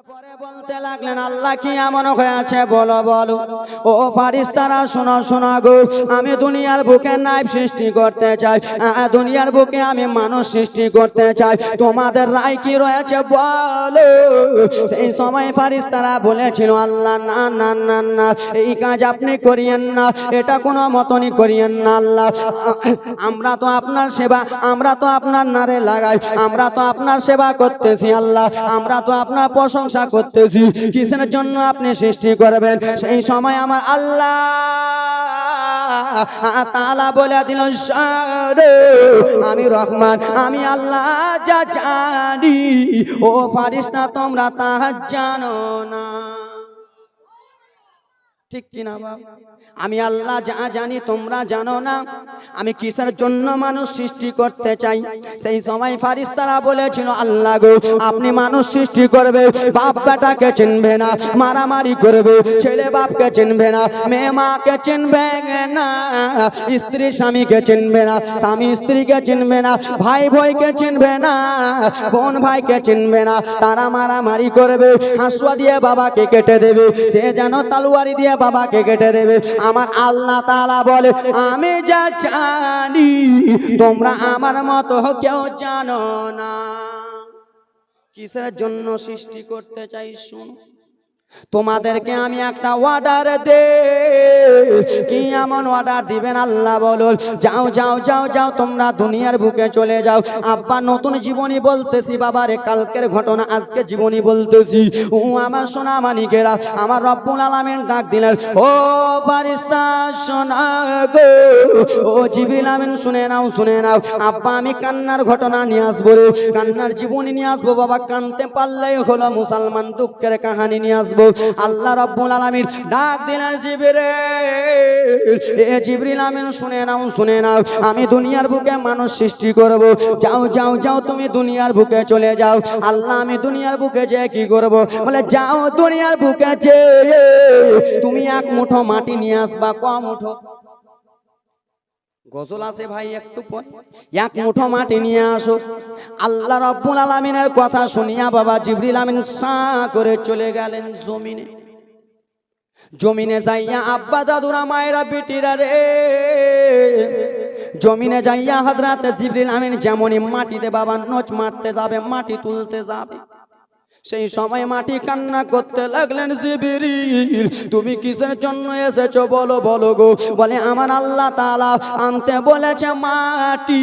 পরে বলতে লাগলেন, আল্লাহ কি এমন হয়েছে? বলো বলো। ও ফারিস্তারা শোনো শোনো গো, আমি দুনিয়ার বুকে নাইব সৃষ্টি করতে চাই। দুনিয়ার বুকে আমি মানুষ সৃষ্টি করতে চাই। তোমাদের রায় কি রয়েছে? বলো। সেই সময় ফারিস্তারা বলেছিল, আল্লাহ, না না না না, এই কাজ আপনি করিয়েন না। এটা কোনো মতনই করিয়েন না, আল্লাহ। আমরা তো আপনার সেবা, আমরা তো আপনার নারে লাগাই। আমরা তো আপনার সেবা করতেছি, আল্লাহ। আমরা তো আপনার প্রশংসা করতেছি। কিসের জন্য আপনি সৃষ্টি করবেন? সেই সময় আমার আল্লাহ তালা বলে দিল "সারে, আমি রহমান আমি আল্লাহ যা জানি। ও ফারিস্তা তোমরা তাহা জানো না। ঠিক কিনা বাবা আমি আল্লাহ যা জানি তোমরা জানো না। আমি কিসের জন্য মানুষ সৃষ্টি করতে চাই? সেই সময় ফারিস্তারা বলেছিল, আল্লাহ গো, আপনি মানুষ সৃষ্টি করবে, বাপ বেটাকে চিনবে না, মারামারি করবে, ছেলে বাপকে চিনবে না, মেয়ে মাকে চিনবে না, স্ত্রী স্বামীকে চিনবে না, স্বামী স্ত্রীকে চিনবে না, ভাই ভাইকে চিনবে না, বোন ভাইকে চিনবে না। তারা মারামারি করবে, হাঁসুয়া দিয়ে বাবাকে কেটে দেবে। যে যেন তালুয়ারি দিয়ে বাবাকে কেটে দেবে। আমার আল্লাহ তালা বলে, আমি যা জানি, তোমরা আমার মতো কেউ জানো না। কিসের জন্য সৃষ্টি করতে চাই শুনো? তোমাদেরকে আমি একটা অর্ডার দে কি এমন অর্ডার দিবেন আল্লাহ বলো যাও যাও যাও যাও, তোমরা দুনিয়ার বুকে চলে যাও। আব্বা, নতুন জীবনী বলতেছি বাবারে কালকের ঘটনা আজকে জীবনী বলতেছি। ও আমার সোনা মানিকেরা, আমার রব্বুল আলামিন ডাক দিলেন, ও ফারিস্তা, সোনা গো, ও জিবরিল আমিন, শুনে নাও শুনে নাও। আব্বা, আমি কান্নার ঘটনা নিয়ে আসব রে, কান্নার জীবনী নিয়ে আসব বাবা, কানতে পারলেই হলো মুসলমান দুঃখের কাহানি নিয়ে আসব। আল্লাহ রব্বুল আলামিন ডাক দিলেন জিবরিল, এ জিবরিল আমিন শুনে নাও শুনে নাও, আমি দুনিয়ার বুকে মানুষ সৃষ্টি করব। যাও যাও যাও, তুমি দুনিয়ার বুকে চলে যাও। আল্লাহ, আমি দুনিয়ার বুকে যে কি করব? বলে, যাও দুনিয়ার বুকে যে তুমি এক মুঠো মাটি নিয়ে আসবা, ক মুঠো? গজল আছে ভাই একটু পর এক মুঠো মাটি নিয়ে আসো আল্লাহ রব্বুল আলামিনের কথা শুনিয়া বাবা জিবরিল আমিন সা করে চলে গেলেন জমিনে। জমিনে। যাইয়া আব্বা দাদুরা মায়েরা বেটিরা রে। জমিনে যাইয়া হাজরাতে জিবরিল আমিন যেমনই মাটিতে বাবা নোচ মারতে যাবে মাটি তুলতে যাবে। সেই সময় মাটি কান্না করতে লাগলেন জিবিরিল। তুমি কিসের জন্য এসেছ? বলো বলো গো। বলে, আমার আল্লাহ তাআলা আনতে বলেছে মাটি।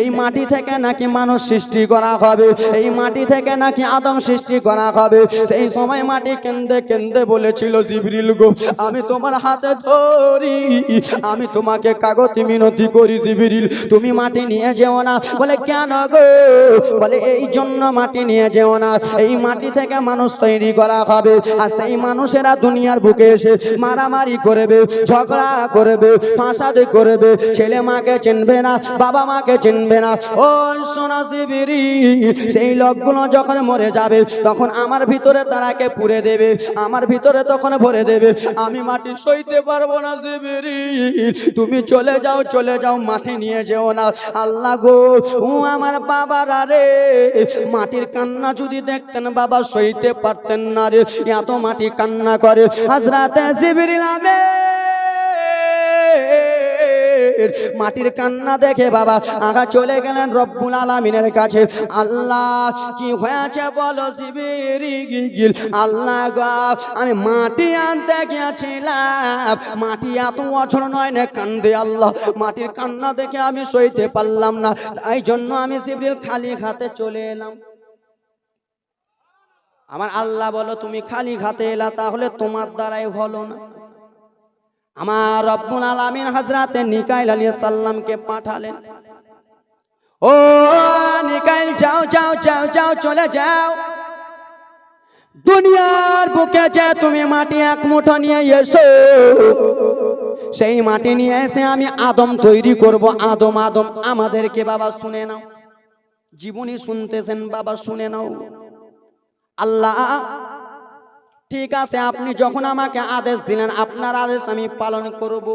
এই মাটি থেকে নাকি মানুষ সৃষ্টি করা হবে? এই মাটি থেকে নাকি আদম সৃষ্টি করা হবে? সেই সময় মাটি কেন্দে কেন্দে বলেছিল জিবরিল গো, আমি তোমার হাতে ধরি। আমি তোমাকে কাগতি মিনতি করি জিবিরিল। তুমি মাটি নিয়ে যেও না। বলে, কেন গো? বলে, এই জন্য মাটি নিয়ে যেও না। এই মাটি থেকে মানুষ তৈরি করা হবে। আর সেই মানুষেরা দুনিয়ার বুকে এসে মারামারি করবে, ঝগড়া করবে, ফাঁসাদি করবে। ছেলে মাকে চিনবে না, বাবা মাকে চিনবে না। ও সোনা শিবিরি সেই লোকগুলো যখন মরে যাবে, তখন আমার ভিতরে তারাকে পুরে দেবে, আমার ভিতরে তখন ভরে দেবে। আমি মাটি সইতে পারব না শিবিরি তুমি চলে যাও চলে যাও, মাটি নিয়ে যেও না। আল্লাহ গো, ও আমার বাবারা রে, মাটির কান্না যদি দেখতেন বাবা সইতে পারতেন না রে, এত মাটি কান্না করে। হাজরাতে আমিন, মাটির কান্না দেখে বাবা আগা চলে গেলেন রব্বুল আলামিনের কাছে। আল্লাহ, কি হয়েছে বলো জিবিরিল? আল্লাহ আমি মাটি আনতে গিয়েছিলাম। মাটি এত বছর নয় না কান্দে আল্লাহ। মাটির কান্না দেখে আমি সইতে পারলাম না। তাই জন্য আমি জিবরিল খালি হাতে চলে এলাম। আমার আল্লাহ বলো, তুমি খালি খাতে এলা, তাহলে তোমার দ্বারাই হলো না। আমার রব্বুল আলামিন হাজরাতে নিকাইল আলাইহিস সাল্লামকে পাঠালেন। ও নিকাইল যাও যাও যাও যাও, চলে যাও। দুনিয়ার বুকে যে তুমি মাটি এক মুঠো নিয়ে এসো, সেই মাটি নিয়ে এসে আমি আদম তৈরি করব। আদম আদম, আমাদেরকে বাবা শুনে নাও। জীবনী শুনতেছেন, বাবা শুনে নাও। আল্লাহ ঠিক আছে আপনি যখন আমাকে আদেশ দিলেন আপনার আদেশ আমি পালন করব।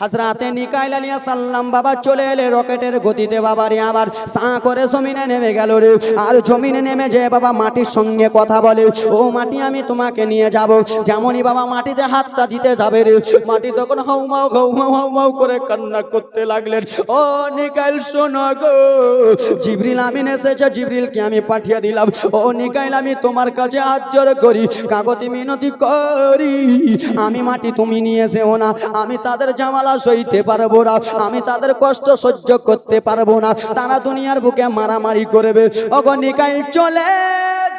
হাজরাতে নিকাইল আলিয়া সাল্লাম বাবা চলে এলে রকেটের গতিতে বাবা রে আবার সা করে জমিনে নেমে গেল রে। আর জমিনে নেমে যে বাবা মাটির সঙ্গে কথা বলে, ও মাটি, আমি তোমাকে নিয়ে যাব। যেমনই বাবা মাটিতে হাতটা দিতে যাবে রে। মাটি তখন হাউমাউ হাউমাউ হাউমাউ করে কান্না করতে লাগলেন। ও নিকাইল শোনো গো। জিবরিল আমিন এসেছে, জিবরিলকে আমি পাঠিয়ে দিলাম। ও নিকাইল আমি তোমার কাছে আজ্জর করি কাগতি মিনতি করি। আমি মাটি তুমি নিয়ে যেও না। আমি তাদের জামালা সইতে পারব না, আমি তাদের কষ্ট সহ্য করতে পারব না, তারা দুনিয়ার বুকে মারামারি করবে। ওগো নিকাইল চলে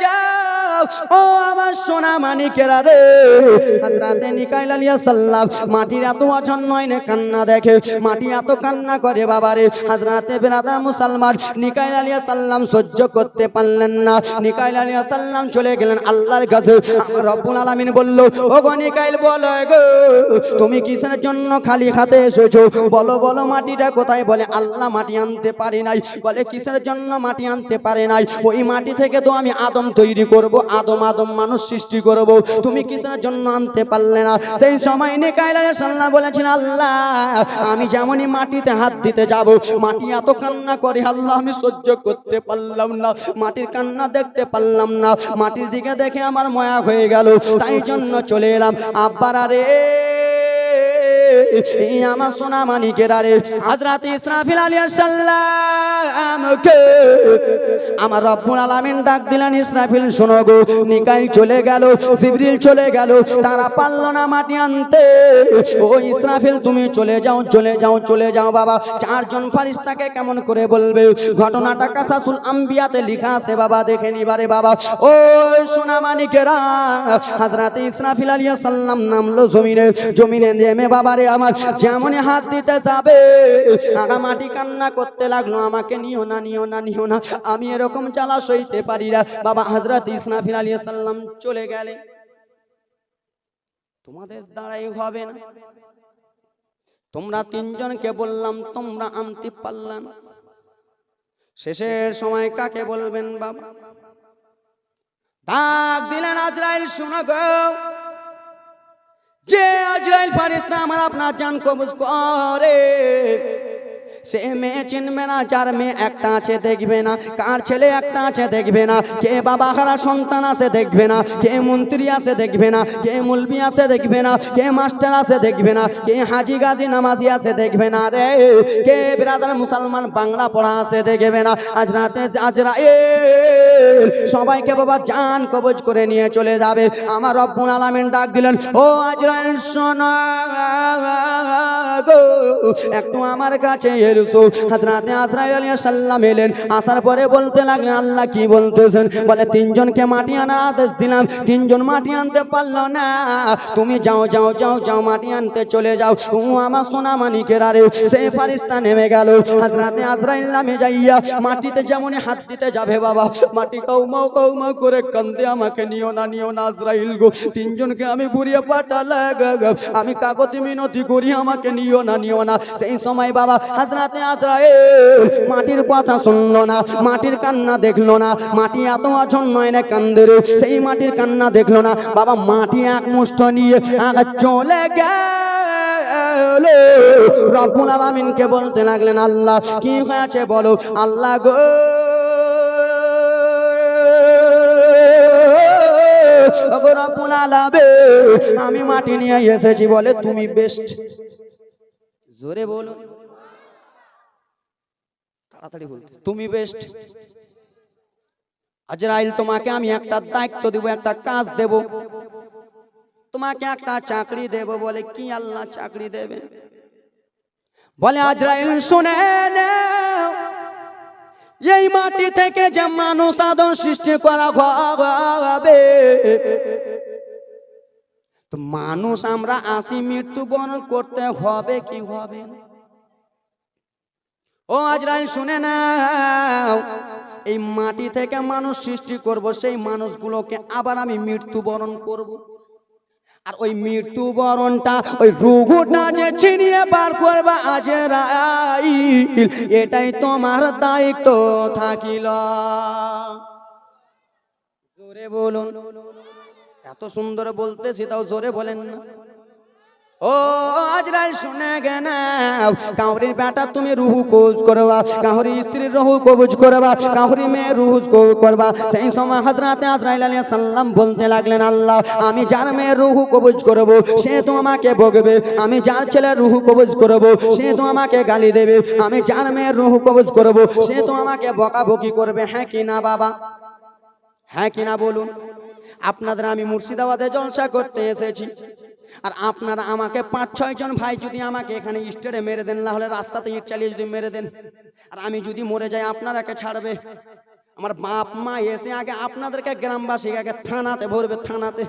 যাও। ও আলিয়া সাল্লাম মাটির না কান্না দেখে, মাটি এত কান্না করে আলিয়া সাল্লাম সহ্য করতে পারলেন না। নিকাইল আলিয়া সাল্লাম চলে গেলেন আল্লাহর কাছে। আলামিন বলল ও গো নিকাইল বলো তুমি কিসের জন্য খালি হাতে এসেছ? বলো বলো, মাটিটা কোথায়? বলে, আল্লাহ মাটি আনতে পারি নাই। বলে, কিসের জন্য মাটি আনতে পারে নাই? ওই মাটি থেকে তো আমি আদম তৈরি করব। আদম আদম মানুষ সৃষ্টি করব। তুমি কিসের জন্য আনতে পারলে না? সেই সময় নিকাইলা সাল্লাহ বলেছেন আল্লাহ, আমি যেমনই মাটিতে হাত দিতে যাব, মাটি এত কান্না করে, আল্লাহ, আমি সহ্য করতে পারলাম না, মাটির কান্না দেখতে পারলাম না, মাটির দিকে দেখে আমার ময়া হয়ে গেল, তাই জন্য চলে এলাম। আব্বার এই আমার সোনা মানিকের আরে হাজরাত ইসরাফিল আলিয়া সাল্লামকে আমার রব্বুল আলামিন ডাক দিলেন, ইসরাফিল, শোনো গো, নিকাই চলে গেল, জিবরিল চলে গেল, তারা পারল না মাটি আনতে। ও ইসরাফিল, তুমি চলে যাও চলে যাও চলে যাও, বাবা। চারজন ফারিস্তাকে কেমন করে বলবে? ঘটনাটা কাসাসুল আম্বিয়াতে লিখা আছে, বাবা, দেখে নিবারে বাবা। ও সোনা মানিকেরা হাজরাতে ইসরাফিল আলিয়া সাল্লাম নামলো জমিনে জমিনে নেমে বাবারে আমার, যেমনই হাত দিতে যাবে। আগা মাটি কান্না করতে লাগল, আমাকে নিও না নিও না নিও না। আমি এরকম জ্বালা সইতে পারি না। বাবা হাজরাত ইসরাফিল আলিয়া সাল্লাম চলে গেলে তোমাদের দ্বারাই হবে না। তোমরা তিনজনকে বললাম, তোমরা আনতে পারলা না। শেষের সময় কাকে বলবেন বাবা? ডাক দিলেন আজরাইল, শুনো গো। যে আজরাইল ফারিস্তা আমার আপনার জান কবজ করে। সে মেয়ে চিনবে না, যার মেয়ে একটা আছে দেখবে না, কার ছেলে একটা আছে দেখবে না, কে বাবা হারা সন্তান আছে দেখবে না, কে মন্ত্রী আছে দেখবে না, কে মুলবি আছে দেখবে না, কে মাস্টার আছে দেখবে না, কে হাজি গাজি নামাজি আছে দেখবে না রে, কে বিরাদার মুসলমান বাংলা পড়া আছে দেখবে না, আজ রাতে আজরা এ সবাইকে বাবা জান কবজ করে নিয়ে চলে যাবে, আমার রব্বুল আলামিন ডাক দিলেন, ও আজরাইল শোনা গো, একটু আমার কাছে আসার পরে বলতে লাগলেন, আল্লাহ কি বলতেছেন? বলে, তিনজনকে মাটি আনার আদেশ দিলাম। তিনজন মাটি আনতে পারল না। তুমি যাও যাও যাও যাও, মাটি আনতে চলে যাও। আমার সোনা মানিকের আরে, সে ফারিস্তা নেমে গেল। হাজরাতে আজরাইল নামে যাইয়া মাটিতে যেমনই হাত দিতে যাবে বাবা, মাটি কৌমাও কৌমাও করে কান্দে আমাকে, নিও না নিও না আজরাইল গো, তিনজনকে আমি ঘুরিয়ে পাঠালে আমি কাগতি মিনতি করি, আমাকে নিও না নিও না। সেই সময় বাবা হাজরাতে আজরাইল মাটির কথা শুনলো না মাটির কান্না দেখল না মাটি এত আছন্ন না কান্দে সেই মাটির কান্না দেখল না। বাবা মাটি এক মুষ্ঠ নিয়ে আগা চলে গেল। রব্বুল আলামিনকে বলতে লাগলেন আল্লাহ কি হয়েছে বলো? আল্লাহ গো রব্বুল আলামিন, আমি মাটি নিয়ে এসেছি বলে তুমি বেস্ট। জোরে বলো। তাড়াতাড়ি বলতে তুমি বেস্ট আজরাইল, তোমাকে আমি একটা দায়িত্ব দেব, একটা কাজ দেব। তোমাকে একটা চাকরি দেব বলে কি আল্লাহ চাকরি দেবে বলে, আজরাইল, শুনে এই মাটি থেকে যে মানুষ আদম সৃষ্টি করা হবে, তো মানুষ আমরা আসি মৃত্যুবরণ করতে হবে কি হবে না? ও আজরাইল, শুনে নাও। এই মাটি থেকে মানুষ সৃষ্টি করব, সেই মানুষগুলোকে আবার আমি মৃত্যুবরণ করব। আর ওই মৃত্যুবরণটা ওই রুগুটা যে ছিনিয়ে বার করবা আজরাইল, এটাই তোমার দায়িত্ব থাকিল। জোরে বলুন। এত সুন্দর বলতেছি, তাও জোরে বলেন না। ও আজরাইল শুনে গেনা কাউরির বেটা তুমি রুহু কবজ করবা, কাউরি স্ত্রীর রুহু কবজ করবা, কাউরি মেয়ে রুহু কবজ করবা। সেই সময় হযরতে আজরাইল আলাইহিস সালাম বলতে লাগলেন, আল্লাহ, আমি যার মেয়ে রুহু কবজ করব, সে তো আমাকে বকবে। আমি যার ছেলে রুহু কবজ করব, সে তো আমাকে গালি দেবে। আমি যার মেয়ের রুহু কবজ করব, সে তো আমাকে বকাবকি করবে। হ্যাঁ কি না, বাবা? হ্যাঁ কি না, বলুন। আপনাদের আমি মুর্শিদাবাদে জলসা করতে এসেছি। আর আপনারা আমাকে পাঁচ, ছয় জন ভাই যদি আমাকে এখানে স্টেডে মেরে দেন না হলে রাস্তাতে ইট চালিয়ে যদি মেরে দেন। আর আমি যদি মরে যাই, আপনারাকে ছাড়বে। আমার বাপ, মা এসে আগে আপনাদেরকে গ্রামবাসী আগে থানাতে ভরবে, থানাতে।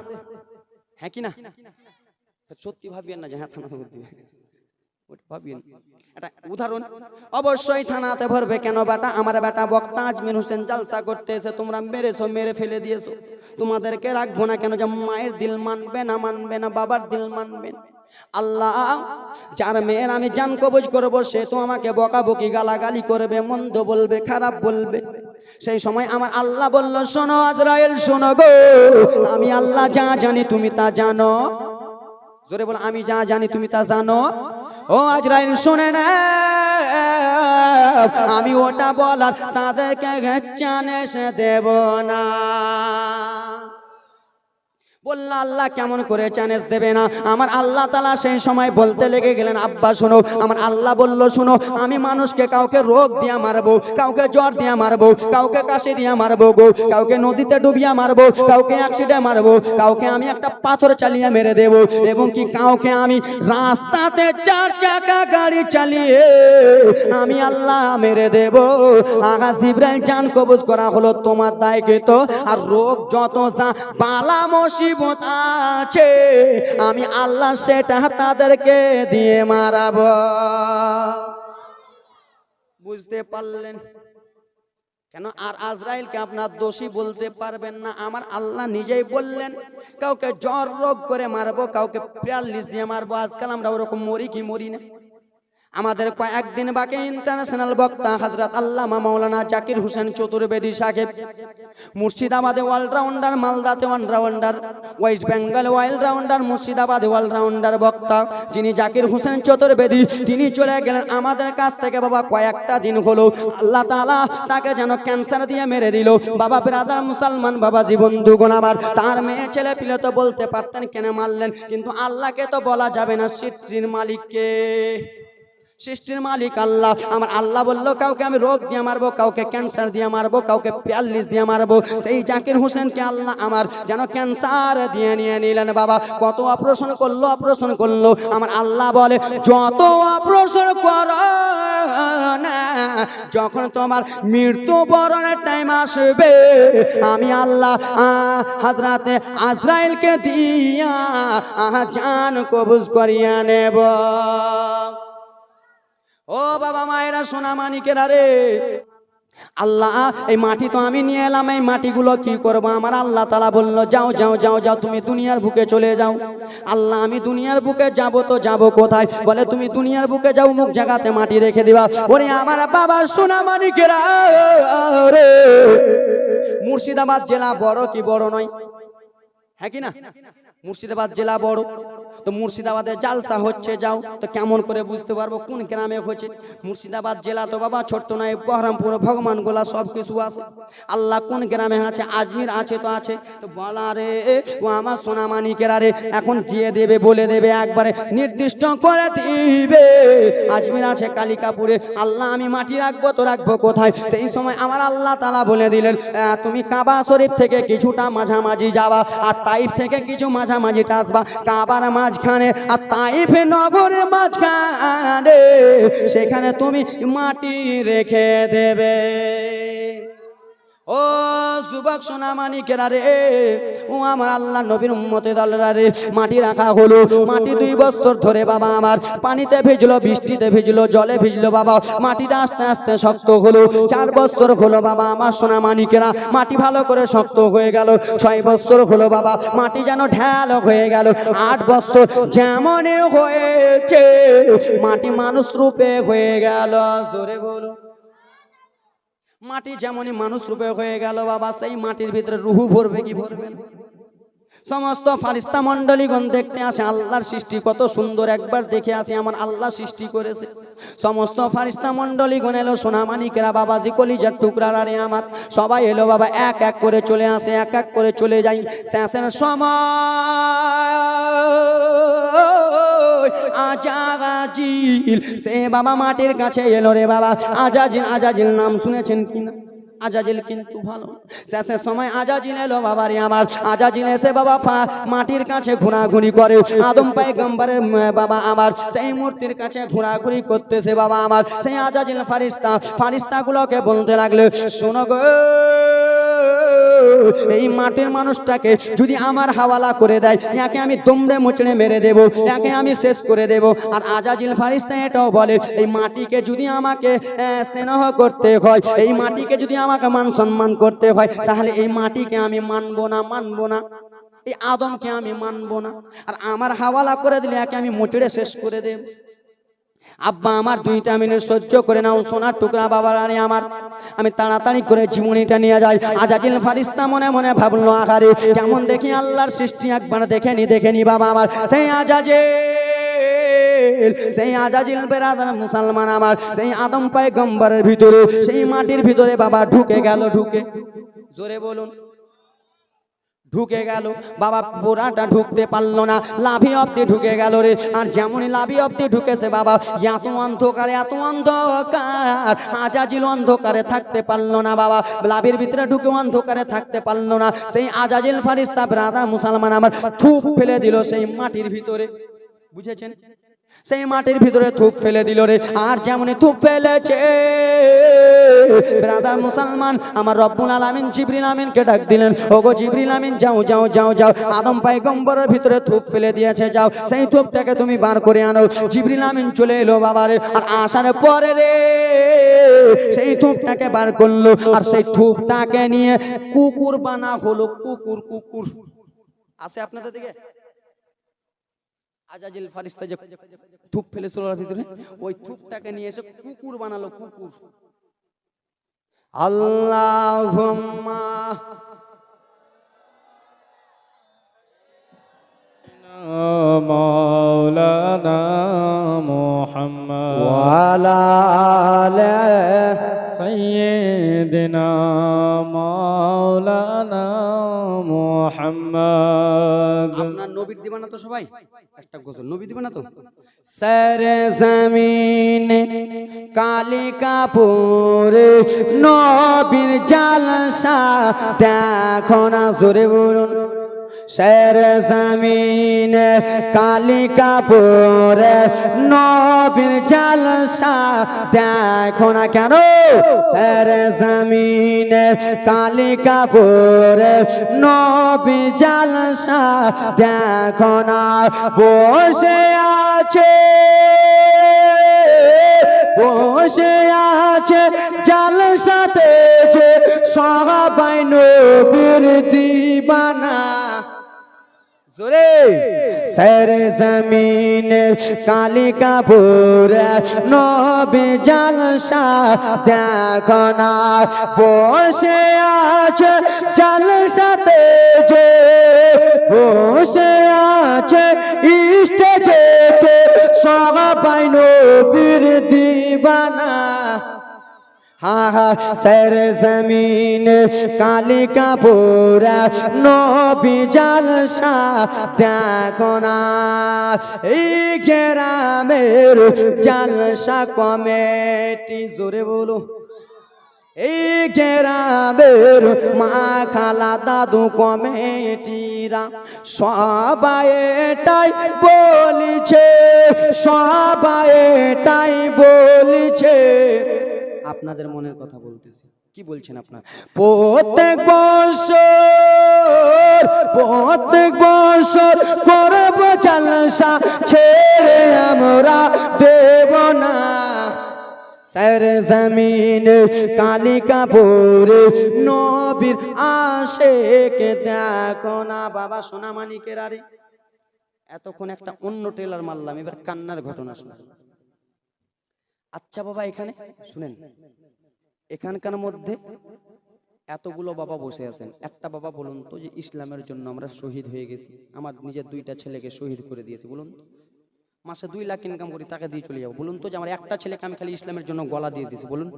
হ্যাঁ কি না? সত্যি ভাবিয়েন না যে হ্যাঁ থানাতে ভরবে। উদাহরণ। অবশ্যই থানাতে ভরবে কেন বেটা? আমার বেটা বক্তা আজমির হোসেন জালসা করতে এসে তোমরা মেরেছো মেরে ফেলে দিয়েছ। তোমাদেরকে রাখব না কেন যে মায়ের দিল মানবে না মানবে না বাবার দিল মানবে না। আল্লাহ যার মেয়ের আমি জান কবজ করব সে তো আমাকে বকাবকি গালাগালি করবে মন্দ বলবে খারাপ বলবে। সেই সময় আমার আল্লাহ বলল শোনো আজরাইল শোনো গো আমি আল্লাহ যা জানি তুমি তা জানো। জোরে বল আমি যা জানি তুমি তা জানো। ও আজরাইল শুনে না। আমি ওটা বলার তাদেরকে চানে সে দেব না। বলল, আল্লাহ কেমন করে চ্যানেজ দেবে না? আমার আল্লাহ তালা সেই সময় বলতে লেগে গেলেন, আব্বা, শোনো। আমার আল্লাহ বলল, শোনো, আমি মানুষকে কাউকে রোগ দিয়া মারবো, কাউকে জ্বর দিয়া মারবো, কাউকে কাশি দিয়া মারবো গো, কাউকে নদীতে ডুবিয়া মারবো, কাউকে অ্যাক্সিডেন্ট মারবো, কাউকে আমি একটা পাথর চালিয়ে মেরে দেব এবং কি কাউকে আমি রাস্তাতে চার চাকা গাড়ি চালিয়ে আমি আল্লাহ মেরে দেব? আগা জিব্রাইল, জান কবজ করা হলো তোমার দায়িত্ব। আর রোগ যত যা, বালা মুসিবত আছে, আমি আল্লাহ সেটা তাদেরকে দিয়ে মারাবো। বুঝতে পারলেন? কেন? আর আজরাইলকে আপনার দোষী বলতে পারবেন না। আমার আল্লাহ নিজেই বললেন, কাউকে জ্বর রোগ করে মারবো, কাউকে প্যারালিস দিয়ে মারবো। আজকাল আমরা ওরকম মরি কি মরি না। আমাদের কয়েকদিন বাকি ইন্টারন্যাশনাল বক্তা হজরত আল্লামা মাওলানা জাকির হোসেন চতুর্বেদী সাহেব। মুর্শিদাবাদে অলরাউন্ডার মালদাতে অলরাউন্ডার ওয়েস্ট বেঙ্গল অলরাউন্ডার মুর্শিদাবাদে অলরাউন্ডার বক্তা। যিনি জাকির হোসেন চতুর্বেদী, তিনি চলে গেলেন আমাদের কাছ থেকে, বাবা, কয়েকটা দিন হলো, আল্লাহ তাআলা তাকে যেন ক্যান্সার দিয়ে মেরে দিল। বাবা ব্রাদার মুসলমান, বাবা, জীবন দুগুণ আমার। তার মেয়ে ছেলে পিলে তো বলতে পারতেন, কেন মারলেন? কিন্তু আল্লাহকে তো বলা যাবে না সৃষ্টির মালিককে। সৃষ্টির মালিক আল্লাহ। আমার আল্লাহ বলল, কাউকে আমি রোগ দিয়ে মারবো, কাউকে ক্যান্সার দিয়ে মারবো, কাউকে প্যারালিস দিয়ে মারবো। সেই জাকির হোসেনকে আল্লাহ আমার যেন ক্যান্সার দিয়ে নিয়ে নিলেন, বাবা। কত অপারেশন করল অপারেশন করল। আমার আল্লাহ বলে, যত অপারেশন করো না, যখন তোমার মৃত্যু বরণের টাইম আসবে, আমি আল্লাহ হাজরাতে আজরাইলকে দিয়া আহা, জান কবুজ করিয়া নেব। ও বাবা মায়েরা, সোনা মানিকেরা রে। আল্লাহ, এই মাটি তো আমি নিয়ে এলাম, এই মাটিগুলো কি করব? আমার আল্লাহ তালা বলল, যাও যাও যাও যাও, তুমি দুনিয়ার বুকে চলে যাও। আল্লাহ, আমি দুনিয়ার বুকে যাব তো যাব কোথায়? বলে, তুমি দুনিয়ার বুকে যাও মুখ জায়গাতে মাটি রেখে দিবা। ওরে আমার বাবা, সোনা মানিকেরা রে। মুর্শিদাবাদ জেলা বড় কি বড় নয়? হ্যাঁ কি না? মুর্শিদাবাদ জেলা বড়। তো মুর্শিদাবাদে জালসা হচ্ছে, যাও। তো কেমন করে বুঝতে পারব কোন গ্রামে হচ্ছে? মুর্শিদাবাদ জেলা তো বাবা ছোট্ট নাই বহরমপুর, ভগবান গোলা সব কিছু আছে। আল্লাহ কোন গ্রামে আছে? আজমির আছে তো আছে। তো বলা রে, ও আমার সোনামানিকেরা রে, এখন দিয়ে দেবে, বলে দেবে একবারে, নির্দিষ্ট করে দিবে। আজমির আছে কালিকাপুরে। আল্লাহ আমি মাটি রাখব, তো রাখব কোথায়? সেই সময় আমার আল্লাহ তালা বলে দিলেন তুমি কাবা শরীফ থেকে কিছুটা মাঝামাঝি যাবা, আর তাইফ থেকে কিছু মাঝামাঝি আসবা কাবার মাঝখানে আর তাইফে নগরের মাঝখানে, সেখানে তুমি মাটি রেখে দেবে। ও যুবক সোনা মানিকেরা রে ও আমার আল্লাহ নবীর উম্মতে দলরা রে, মাটি রাখা হলো। মাটি দুই বছর ধরে বাবা আমার, পানিতে ভিজলো, বৃষ্টিতে ভিজলো, জলে ভিজলো বাবা। মাটিটা আস্তে আস্তে শক্ত হলো। চার বছর হলো বাবা আমার সোনা মানিকেরা, মাটি ভালো করে শক্ত হয়ে গেল। ছয় বছর হলো বাবা, মাটি যেন ঢেল হয়ে গেল। আট বছর যেমন হয়েছে, মাটি মানুষ রূপে হয়ে গেল। জোরে বলো। মাটি যেমনই মানুষ রূপে হয়ে গেল বাবা, সেই মাটির ভিতরে রুহু ভরবে কি ভরবে? সমস্ত ফারিস্তা মণ্ডলীগণ দেখতে আসে, আল্লাহর সৃষ্টি কত সুন্দর। একবার দেখে আসি, আমার আল্লাহ সৃষ্টি করেছে। সমস্ত ফারিস্তা মণ্ডলীগণ এলো, সোনামানিকেরা, বাবাজি কলিজার টুকরার রে আমার। সবাই এলো, বাবা, এক এক করে চলে আসে, এক এক করে চলে যাই। শেষের সময় আজাজিল, সে বাবা মাটির কাছে এলো রে বাবা। আজাজিল আজাজিল নাম শুনেছেন কিনা? আজাজিল কিন্তু ভালো। শেষের সময় আজাজিল এলো, বাবারে আমার। আজাজিল এসে বাবা পা- মাটির কাছে ঘোরাঘুরি করে। আদম গম্বারের বাবা আমার। সেই মূর্তির কাছে ঘোরাঘুরি করতেছে বাবা আমার। সেই আজাজিল ফারিস্তা, ফারিস্তাগুলোকে বলতে লাগলে, শোনো গো এই মাটির মানুষটাকে যদি আমার হাওয়ালা করে দেয়, একে আমি দুমড়ে মুচড়ে মেরে দেব, একে আমি শেষ করে দেব। আর আজাজিল ফারিস্তা এটাও বলে, এই মাটিকে যদি আমাকে স্নেহ করতে হয়, এই মাটিকে যদি আমাকে মান সম্মান করতে হয়, তাহলে এই মাটিকে আমি মানবো না মানবো না। এই আদমকে আমি মানবো না। আর আমার হাওয়ালা করে দিলে একে আমি মুচড়ে শেষ করে দেব। আব্বা আমার দুইটা মিনিট সহ্য করে নাও, সোনার টুকরা বাবার আরে আমার। আমি তাড়াতাড়ি করে জীবনীটা নিয়ে যাই। আজাজিল ফারিস্তা মনে মনে ভাবলো, আহারে, কেমন দেখি আল্লাহর সৃষ্টি একবার দেখে নি দেখে নি বাবা আমার। সেই আজাজে সেই আজাজিল বেরাদার মুসলমান আমার। সেই আদম পায় গম্বরের ভিতরে, সেই মাটির ভিতরে বাবা ঢুকে গেল, ঢুকে। জোরে বলুন। ঢুকে গেল। বাবা বোরাটা ঢুকতে পারল না। লাভি অব্দি ঢুকে গেল রে। আর যেমনই লাভি অব্দি ঢুকেছে বাবা, এত অন্ধকারে, এত অন্ধকার। আজাজিল অন্ধকারে থাকতে পারল না বাবা। লাভির ভিতরে ঢুকে অন্ধকারে থাকতে পারল না। সেই আজাজিল ফারিস্তা ব্রাদার মুসলমান আমার থুপ ফেলে দিল সেই মাটির ভিতরে। বুঝেছেন? সেই মাটির ভিতরে থুপ ফেলে দিল রে। আর যেমনই থুপ ফেলেছে। ব্রাদার মুসলমান, আমার রব্বুল আলামিন জিবরিল আমিনকে ডাক দিলেন, ওগো জিবরিল আমিন, যাও যাও যাও যাও। আদম পাইগম্বরের ভিতরে থুপ ফেলে দিয়েছে, যাও। সেই থুপটাকে তুমি বার করে আনো। জিবরিল আমিন চলে এলো বাবারে, আর আসার পরে রে, সেই থুপটাকে বার করল। আর সেই থুপটাকে নিয়ে কুকুর বানা হলো, কুকুর কুকুর। আছে আপনাদের দিকে? আজাজিল ফারিস্তা যে থুপ ফেলেছিল ওর ভিতরে ওই থুপটাকে নিয়ে এসে কুকুর বানালো কুকুর আল্লাহুম্মা مولانا محمد ওয়ালা আলে سيدنا مولانا محمد আপনার নবীর দিবা না তো সবাই? একটা গোসল নবী দিবা না তো? স্যার জমিন কালী কাপুর নবীর জালসা, দেখো না জোরে বলুন। শের জমিন কালি কাপুর নবীর জালসা দেখো না কেন শের জমিন কালি কাপুর নবী জালসা দেখো না বসে আছে বসে আছে জালসাতে সবাই নবীর দিবানা জোরে। সর জমিন কালি কাপুর নবী জালসা দেখো না। বসে আছে জালসাতে যে, বসে আছে স্টেজেতে সবাই নবীর দিবানা। হা সর জমিন কালি কাপুর নবী জালসা দেখো না। এই গ্রামের জালসা কমেটি, জোরে বলো। এই গ্রামের মা খালা দাদু কমেটিরা সবাই এটাই বলিছে, সবাই এটাই বলিছে। আপনাদের মনের কথা বলতেছি। কি বলছেন আপনার? প্রত্যেক বছর প্রত্যেক বছর করব জালসা ছেড়ে আমরা দেব না। সর জমিন, কালি কাপুর নবীর আশেকে, দেখো না বাবা সোনা মানিকের আরে। এতক্ষণ একটা অন্য টেলার মারলাম, এবার কান্নার ঘটনা শোনা আচ্ছা বাবা, এখানে শুনেন, এখানকার মধ্যে এতগুলো বাবা বসে আছেন। একটা বাবা বলুন তো যে ইসলামের জন্য আমরা শহীদ হয়ে গেছি, আমার নিজের দুইটা ছেলেকে শহীদ করে দিয়েছি, বলুন তো। মাসে দুই লাখ ইনকাম করি টাকা দিয়ে চলে যাব, বলুন তো যে আমার একটা ছেলেকে আমি খালি ইসলামের জন্য গলা দিয়ে দিয়েছি, বলুন।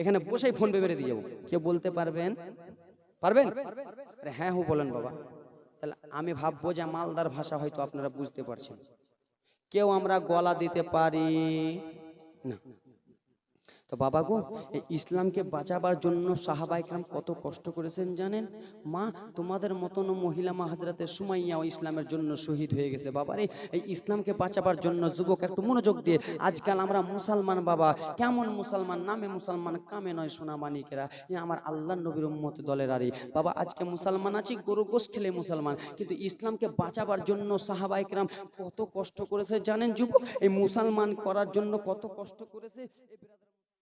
এখানে বসেই ফোন পে মেরে দিয়ে যাব। কেউ বলতে পারবেন? পারবেন? আরে হ্যাঁ হো বলেন বাবা। তাহলে আমি ভাববো যে মালদার ভাষা হয়তো আপনারা বুঝতে পারছেন। কেউ আমরা গলা দিতে পারি না তো বাবা গো ইসলামকে বাঁচাবার জন্য সাহাবাইকরাম কত কষ্ট করেছেন জানেন? মা, তোমাদের মতন মহিলা মাহাজরাতে সুমাইয়াও ইসলামের জন্য শহীদ হয়ে গেছে। বাবারে, এই ইসলামকে বাঁচাবার জন্য যুবক, একটু মনোযোগ দিয়ে, আজকাল আমরা মুসলমান বাবা, কেমন মুসলমান? নামে মুসলমান, কামে নয় সোনা মানিকেরা। আমার আল্লাহ নবীর উম্মত দলের আরে। বাবা, আজকে মুসলমান আছি, গরু গোস খেলে মুসলমান। কিন্তু ইসলামকে বাঁচাবার জন্য সাহাবাইকরাম কত কষ্ট করেছে জানেন যুবক? এই মুসলমান করার জন্য কত কষ্ট করেছে?